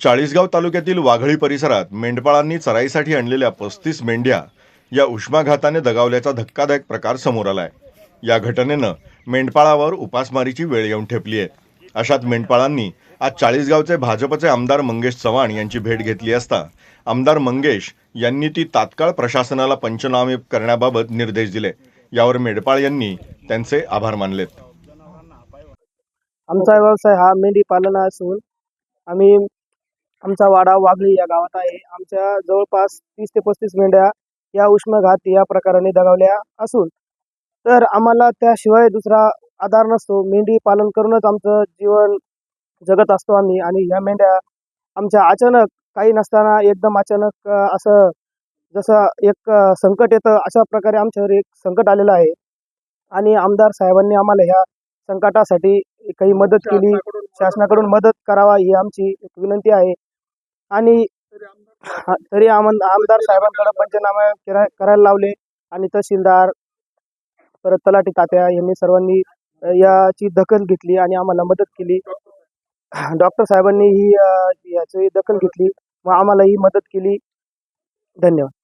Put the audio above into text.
चाळीसगाव तालुक्यातील वाघळी परिसरात मेंढपाळांनी चराईसाठी आणलेल्या पस्तीस मेंढ्या या उष्माघाताने दगावल्याचा धक्कादायक प्रकार समोर आलाय. या घटनेनं मेंढपाळावर उपासमारीची वेळ येऊन ठेपली आहे. अशात मेंढपाळांनी आज चाळीसगावचे भाजपचे आमदार मंगेश चव्हाण यांची भेट घेतली असता आमदार मंगेश यांनी ती तात्काळ प्रशासनाला पंचनामे करण्याबाबत निर्देश दिले. यावर मेंढपाळ यांनी त्यांचे आभार मानलेत. आमचा व्यवसाय हा मेंढी पालन असून आम्ही आमचा वाडा वाघळी या गावात आहे. आमच्या जवळपास तीस ते पस्तीस मेंढ्या या उष्मघात या प्रकाराने दगावल्या असून तर आम्हाला त्याशिवाय दुसरा आधार नसतो. मेंढी पालन करूनच आमचं जीवन जगत असतो आम्ही आणि ह्या मेंढ्या आमच्या अचानक काही नसताना एकदम अचानक असं जसं एक संकट येतं अशा प्रकारे आमच्यावर एक संकट आलेलं आहे. आणि आमदार साहेबांनी आम्हाला ह्या संकटासाठी काही मदत केली. शासनाकडून मदत करावा ही आमची एक विनंती आहे. आणि तरी आम आमदार साहेबांकडे पंचनामे करा- करायला लावले. आणि तहसीलदार परत तलाठी तात्या यांनी सर्वांनी याची दखल घेतली आणि आम्हाला मदत केली. डॉक्टर साहेबांनी ही याची दखल घेतली. व आम्हाला ही मदत केली. धन्यवाद.